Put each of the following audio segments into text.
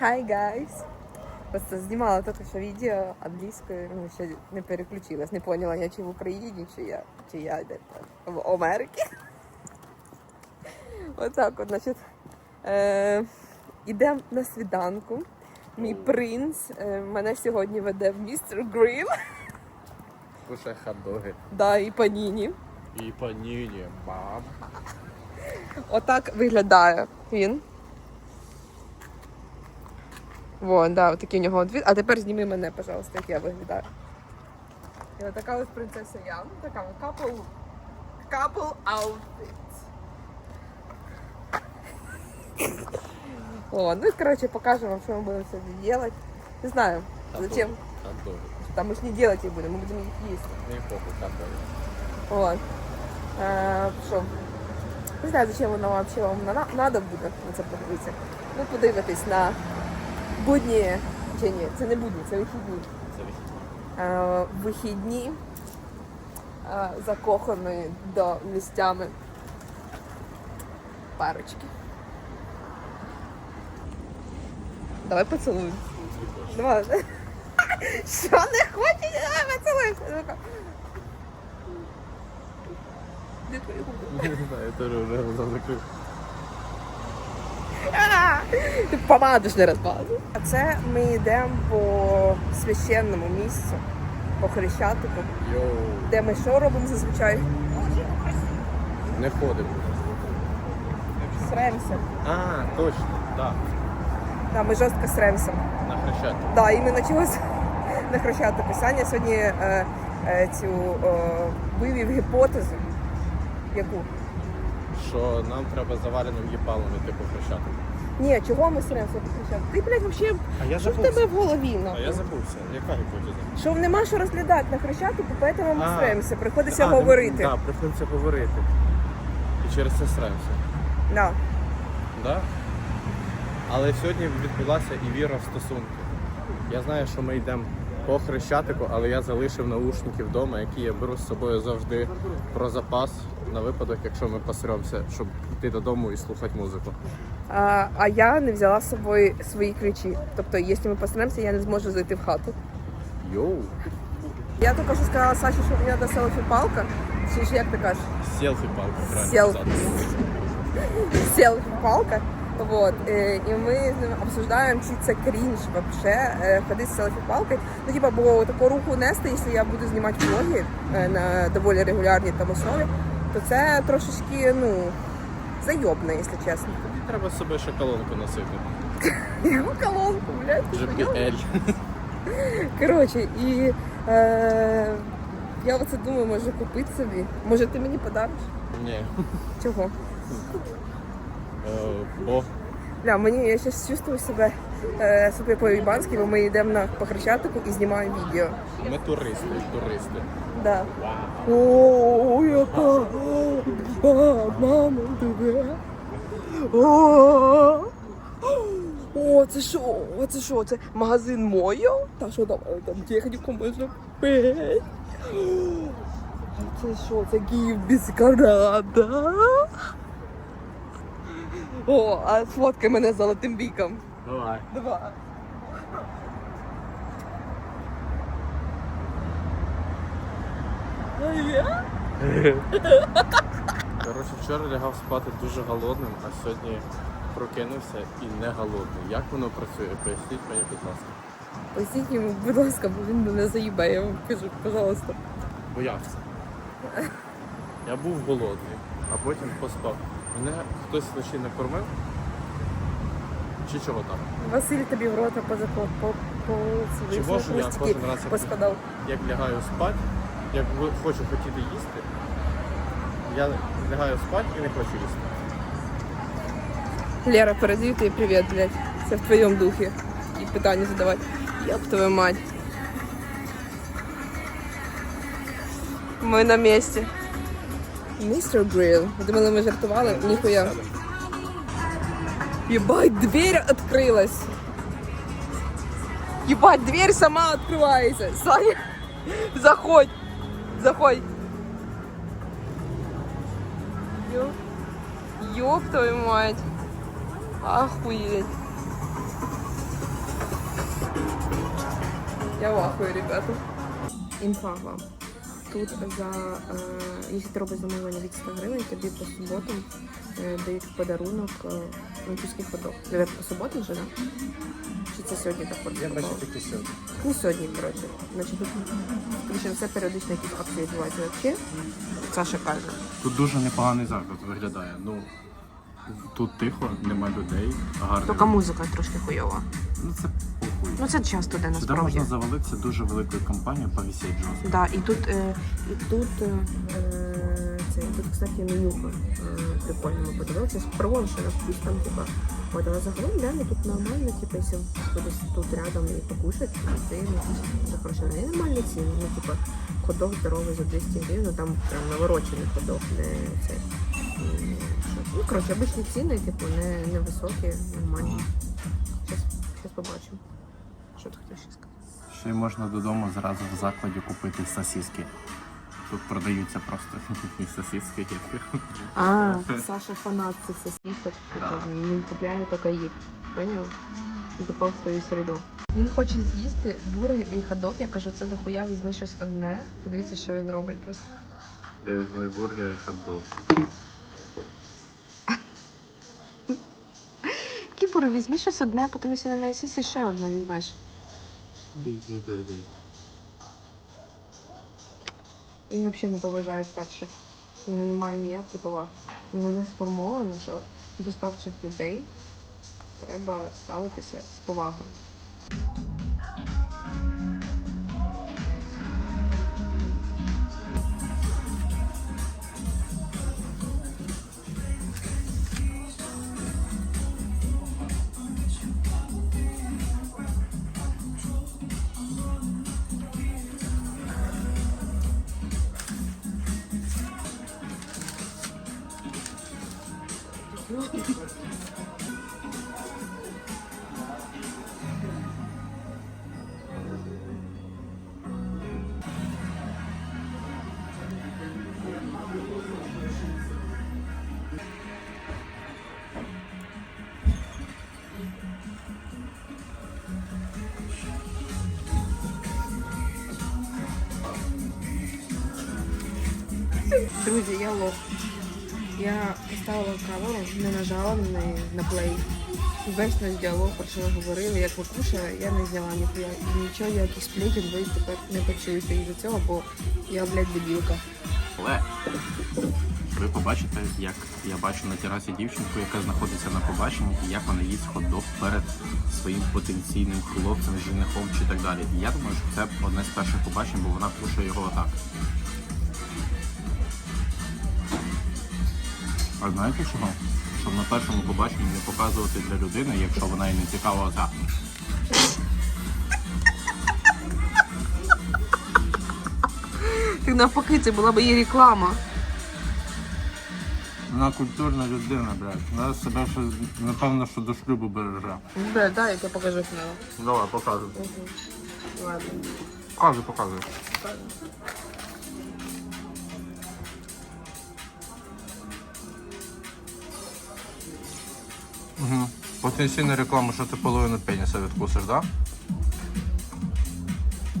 Hi guys! Просто знімала тільки що відео англійською, ну ще не переключилась, не поняла я чи в Україні, чи я, чи я де в Америці. Отак от, значить, е, ідемо на свіданку. Мій принц е, мене сьогодні веде в містер Грін. Кушай хот-доги. Да, і паніні. І паніні, мам. Отак виглядає він. Вон, да, отакий у нього outfit. А тепер зніми мене, пожалуйста, як я виглядаю. І отака ось принцеса я. Ну, така couple, couple outfit. О, ну і короче, покажем вам, що ми будемо сьогодні делать. Не знаю, зачем. Там мы ж не делать их будем, мы будем их есть. Мені похуй хот-доги. Вот. Е, Що? Не знаю, зачем воно вообще вам на- надо буде на це подивитися. Ну, подивитись на будні. Чи ні, це не будні, це вихідні. Це вихідні. Е, Вихідні е, закоханої до місцями парочки. Давай поцілуємо. Давай. Що не хочеш? Давай поцілуємося. Ну-ка. Де твої губи? Не знаю, я теж вже закрив. Ти помаду ж не розбазу. А це ми йдемо по священному місцю, по хрещатику, де ми що робимо зазвичай? Не ходимо. Сремся. А, точно, так. Да, ми жорстко сремся. На хрещатик. Да, іменно чогось на хрещатику. Саня сьогодні е, е, цю е, вивів гіпотезу. Яку? Що нам треба завареним їбалом іти по хрещатику. Ні, чого ми сремся по хрещатику? Ти, блядь, вообще, А я що в тебе в голові? А нахуй? я забувся. Яка гіпотеза? Що нема що розглядати на хрещатику, поэтому ми А. сремся. Приходиться А, говорити. Так, приходиться говорити. І через це сремся. Да. Да? Але сьогодні відбулася і віра в стосунки. Я знаю, що ми йдемо по хрещатику, але я залишив наушники вдома, які я беру з собою завжди про запас на випадок, якщо ми посремося, щоб йти додому і слухати музику. А, а я не взяла з собою свої ключі. Тобто, якщо ми постанемося, я не зможу зайти в хату. Йоу! Я тільки що сказала Саші, що мені треба селфі-палка. Чи ж як ти кажеш? Селфі палка, правильно Сел. Селфі-палка. Вот. Е, І ми з ним обсуждаємо, чи це крінж вообще е, ходити з селфі-палкою. Ну, типа, бо таку руку нести, якщо я буду знімати влоги е, на доволі регулярній там основі, то це трошечки, ну, зайобно, якщо чесно. Тобі треба з собою ще колонку носити. Яку колонку, блядь? JBL. Коротше, і е, я оце думаю, може купити собі. Може ти мені подариш? Ні. Чого? Е, Бо Бля, мені я зараз чувствую себе е, супер по-ібанськи, бо ми йдемо на по Хрещатику і знімаємо відео. ми туристи, туристи. Да. Вау. О, яка ба, мама тебе. О, О, це що? О, це що? Це магазин Моя? Та що там, е, там техніку можна купити? А Це що? Це Київ без карада? О, а сфоткай мене золотим віком. Давай. Давай. А я? Коротше, вчора лягав спати дуже голодним, а сьогодні прокинувся і не голодний. Як воно працює? Поясніть мені, будь ласка. Поясніть йому, будь ласка, бо він мене заїбає, я вам кажу, пожалуйста. Боявся. Я був голодний, а потім поспав. Мене хтось вночі не кормив? Чи чого там? Василь тобі в рота позаков, по, по, свої можу я кожен раз як-. Як лягаю спати, як хочу хотіти їсти, я лягаю спати і не хочу їсти. Лера, передаю тобі привіт, блядь. Це в твоєму духі. І питання задавати. Ёб твою мать. Ми на місці. Містер Грил. Ви Думали, ми жартували? Ніхуя. Ебать, дверь открылась. Ебать, дверь сама открывается. Саня, заходь. Заходь. Ёб твою мать. Охуеть. Я в ахуї, ребята. Інфа вам. Тут за, якщо ти робиш замовлення від 100 гривень, тобі по суботам е, дають в подарунок французький ходок. Це по суботам вже, так? Чи це сьогодні так працювало? тільки сьогодні. Ну, сьогодні, коротше. Значить, тут скоріше все періодично якісь акції відбуваються. Взагалі, Саша каже. Тут дуже непоганий заклад виглядає. Ну тут тихо, нема людей, гарно. Тільки музика трошки хуйова. Ну це похуй. Ну це часто де Сюди насправді. можна завалитися дуже великою компанією, повісіть жорстко. Да, і тут, е, і тут, е, е, це, тут, кстати, менюха е, прикольно ми подивилися. Спрон, що на вкус там, типа, от, але загалом реально тут нормально, типа, якщо кудись тут рядом і покушать, то це ну, дуже хорошо. Не нормальні ціни, ну, типа, ходок здоровий за 200 гривень, ну там прям наворочений ходок, не це. Ну, коротше, обичні ціни, типу, не, не високі, нормальні. Зараз, зараз побачимо. Що ти хотів ще сказати? Ще й можна додому зразу в закладі купити сосиски. Тут продаються просто їхні сосиски. гірки. А, Саша фанат цих сосисок. Він купляє тільки їх. Поняв? І попав в свою середу. Він хоче з'їсти бургер і ходок. Я кажу, це дохуя візьми щось одне. Подивіться, що він робить просто. Мой бургер і хот-дог. Кіпура, візьми щось одне, подивися на неї і ще одне візьмеш. Він взагалі не поважає старших. Він не має ніякої поваги. Він не сформовано, що доставчих людей треба ставитися з повагою. Друзі, я лох. Я поставила камеру, не нажала на неї на плей. Весь наш діалог, про що ми говорили, як ви кушали, я не зняла ніхуя. Нічого, ніяких сплетів ви тепер не почуєте із-за цього, бо я, блядь, дебілка. Але ви побачите, як я бачу на терасі дівчинку, яка знаходиться на побаченні, і як вона їсть хот-дог перед своїм потенційним хлопцем, женихом чи так далі. І я думаю, що це одне з перших побачень, бо вона кушає його отак. А знаєте чого? Щоб на першому побаченні не показувати для людини, якщо вона їй не цікава отак. Так навпаки, це була б її реклама. Вона культурна людина, блядь. Вона себе ще, напевно, що до шлюбу береже. Бля, да, як я покажу фінал. Давай, показуй. Ладно. Показуй, показуй. Угу. Потенційна реклама, що ти половину пеніса відкусиш, так? Да?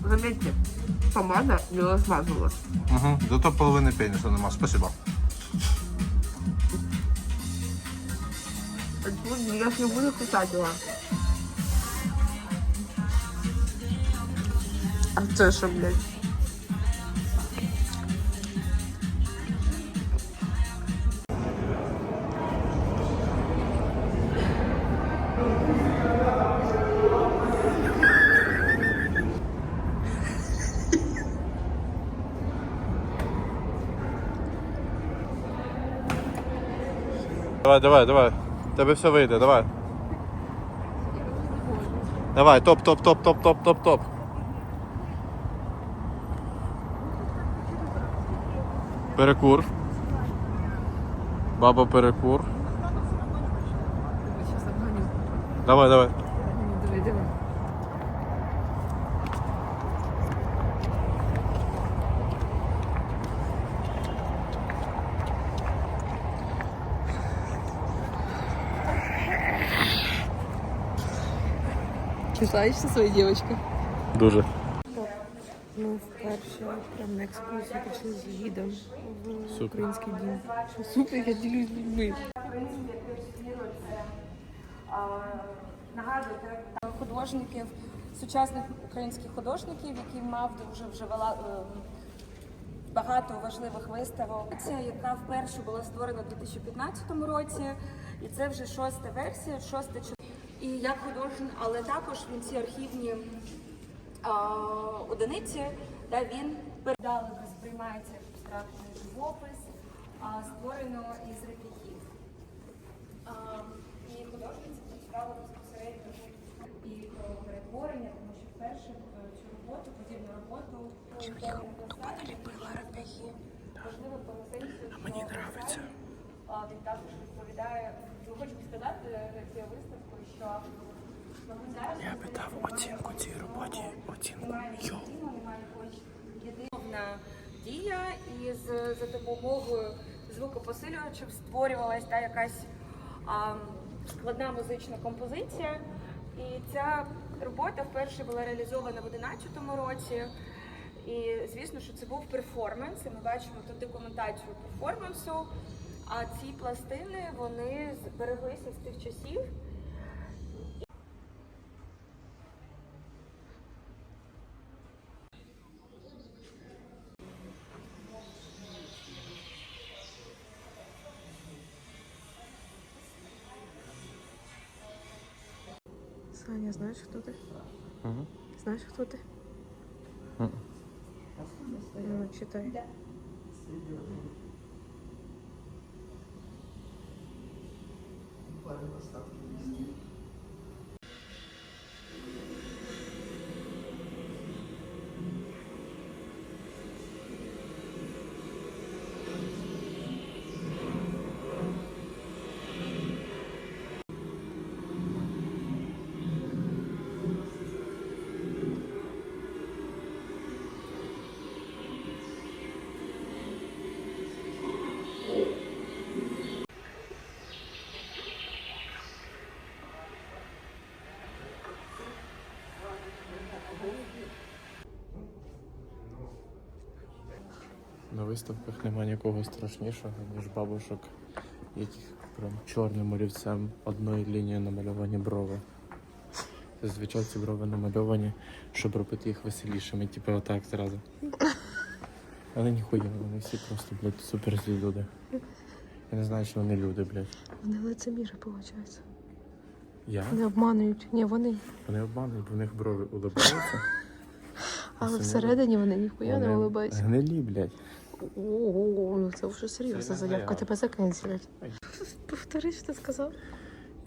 Заметьте, помада не розмазувалась. Угу. Зато половини пеніса нема. Спасибо. Я ж не буду кусати його. А це що, блядь? Давай, давай, давай. Тебе все вийде, давай. Давай, топ, топ, топ, топ, топ, топ, топ. Перекур. Баба перекур. Давай, давай. Давай, давай. Кусаешься своей девочкой? Дуже. Ми вперше прям на екскурсію пішли з гідом в Супер. український дім. Супер, я ділюсь з людьми. художників, сучасних українських художників, які мав дуже вже вела- е, багато важливих виставок. Ця, яка вперше була створена у 2015 році, і це вже шоста версія, шоста і як художник, але також він ці архівні а, одиниці, де він передали, сприймається як абстрактний живопис, а, створено із реп'яхів. А, І художниця працювала безпосередньо і про перетворення, тому що вперше е, цю роботу, подібну роботу реп'яхи. Важливо по сенсі, що мені подобається. Він також відповідає. Хочу сказати цією виставкою, що я питав оцінку цій роботі, оцінку Єдина дія, і з, за допомогою звукопосилювачів створювалась та якась а, складна музична композиція. І ця робота вперше була реалізована в 2011 році. І звісно, що це був перформанс. І ми бачимо тут документацію перформансу. А ці пластини вони збереглися з тих часів. Знаєш, хто ти? Угу. Знаєш, хто ти? Мгм. Ну, читай. На виставках нема нікого страшнішого, ніж бабушок, яких прям чорним олівцем одною лінією намальовані брови. Зазвичай ці брови намальовані, щоб робити їх веселішими, типу отак зразу. Але ніхуя, вони всі просто, блядь, супер злі люди. Я не знаю, що вони люди, блядь. Вони лицеміри, виходить. Я? Вони обманують. Ні, вони. Вони обманують, бо в них брови улибаються. Але всередині вони ніхуя не улибаються. Гнилі, блядь. Ого, ну це вже серйозна заявка, тебе закенселять. Повтори, що ти сказав.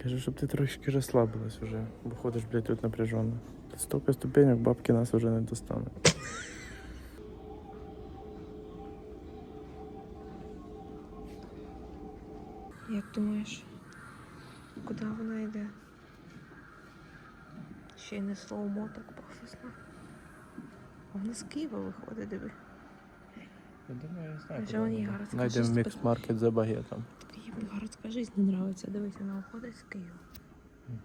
Кажу, щоб ти трошки розслабилась вже, бо ходиш, блядь, тут напряжено. Стільки ступенек, бабки нас вже не достануть. Як думаєш, куди вона йде? Ще й не слово так пафосно. А вона з Києва виходить, диви. Я думаю, я знаю. Вже мені гарно Найдемо мікс-маркет за багетом. Їй городська життя не нравиться. Дивись, вона виходить з Києва.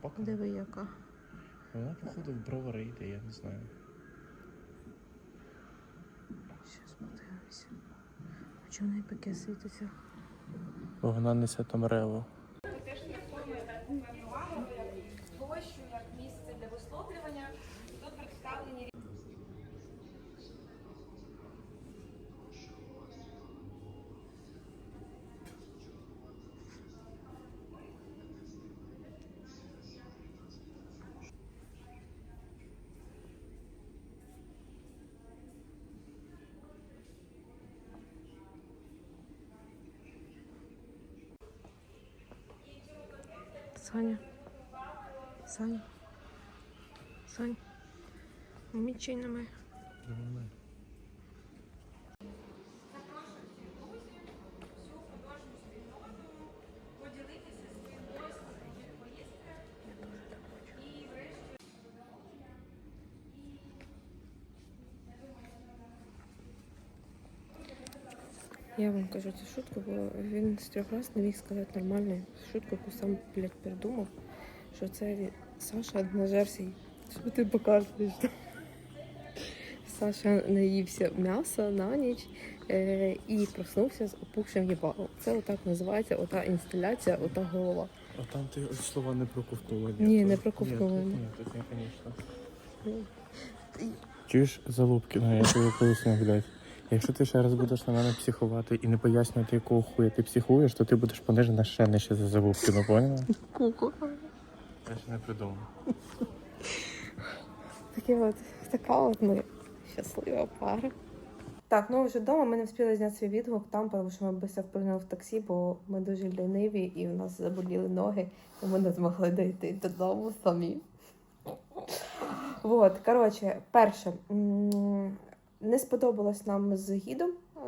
Пока. Диви яка. Вона, походу, в бровари йде, я не знаю. Щас подивимося. А чому в неї паке світиться? Бо вона несе там рево. Ми теж трактуємо так певну увагу як площу, як місце для висловлювання. І Тут представлені Саня. Саня. Сань. Мічей немає. поділитися Я вам кажу цю шутку, бо він з трьох разів не міг сказати нормальну шутку, яку сам, блядь, придумав, що це він- Саша на жерсі. Що ти показуєш? Саша наївся м'яса на ніч е, і проснувся з опухшим їбалом. Це отак називається ота інсталяція, ота голова. А там ти слова не проковтнула. Ні, не проковтнула. Ні, ні, тут ні, звісно. Чуєш, Залупкіна, я тобі поясню, блядь. Якщо ти ще раз будеш на мене психувати і не пояснювати, якого хуя ти психуєш, то ти будеш понижена ще нижче за Залупкіну, поняла? Куку. Я ще не придумав. Такі от, така от ми щаслива пара. Так, ну вже вдома ми не встигли зняти свій відгук там, тому що ми швидко впрыгнули в таксі, бо ми дуже ліниві і в нас заболіли ноги, і ми не змогли дійти додому самі. Вот, коротше, перше, не сподобалась нам з гідом е,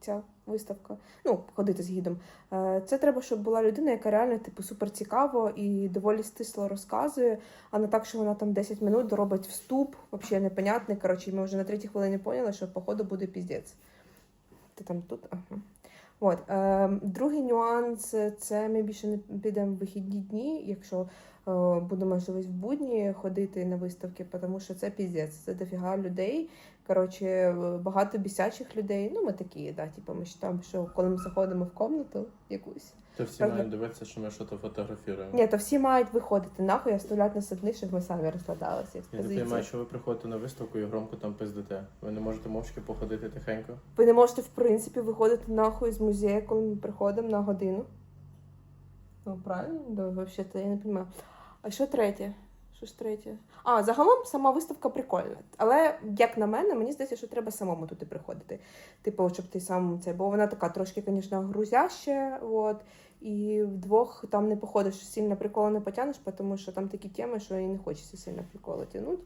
ця виставка. Ну, ходити з гідом. Е, Це треба, щоб була людина, яка реально типу супер цікаво і доволі стисло розказує, а не так, що вона там 10 минут робить вступ, взагалі непонятний. Коротше, ми вже на третій хвилині поняли, що походу буде піздець. Ти там тут? Ага. От. Е, другий нюанс це ми більше не підемо в вихідні дні, якщо буде можливість в будні ходити на виставки, тому що це піздець, це дофіга людей. Коротше, е, багато бісячих людей. Ну, ми такі, да, типу, ми вважаємо, що коли ми заходимо в комнату якусь. То всі Правда? мають дивитися, що ми щось фотографуємо. Ні, то всі мають виходити нахуй, а оставляти нас одних, щоб ми самі розкладалися. Я не експозиції. розумію, що ви приходите на виставку і громко там пиздите. Ви не можете мовчки походити тихенько. Ви не можете, в принципі, виходити нахуй з музею, коли ми приходимо на годину. Ну, правильно? Да, взагалі, я не розумію. А що третє? Що ж третє? А, загалом сама виставка прикольна. Але, як на мене, мені здається, що треба самому туди приходити. Типу, щоб ти сам це. Бо вона така трошки, звісно, грузяща. От. І вдвох там не походиш, сильно приколи не потягнеш, тому що там такі теми, що і не хочеться сильно приколи тягнути.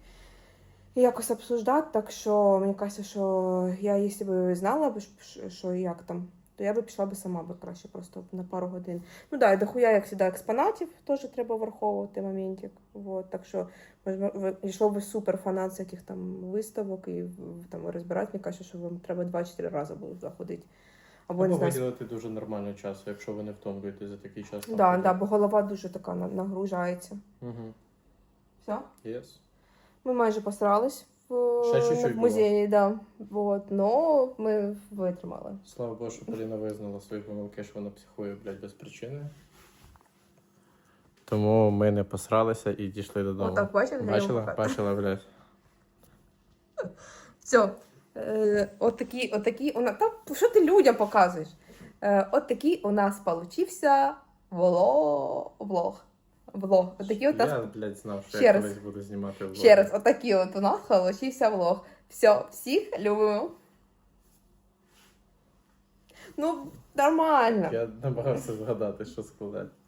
І якось обсуждати, так що мені кажеться, що я, якщо б знала, що як там, то я би пішла би сама би краще просто на пару годин. Ну да, і дохуя, як завжди, експонатів теж треба враховувати моментик. Вот, так що ви- якщо супер фанат всяких там виставок і там розбирати, мені кажеться, що вам треба 2-4 рази буде заходити. Або не Або виділити дуже нормально часу, якщо ви не втомлюєте за такий час. там Да, да, бо голова дуже така нагружається. Угу. Все? Yes. Ми майже посрались в, чуть-чуть в музеї, да. Вот, но ми витримали. Слава Богу, що Поліна визнала свої помилки, що вона психує, блядь, без причини. Тому ми не посралися і дійшли додому. Отак, бачиш, Бачила? Бачила, блядь. Все. Е, от такі, у нас. Та що ти людям показуєш? Е, от у нас получився влог. Влог. Влог. Отакі от нас Я, блядь, знав, що Ще я раз. колись буду знімати влог. ще раз, от от у нас получився влог. Все, всіх любимо. Ну, нормально. Я намагався згадати, що сказати.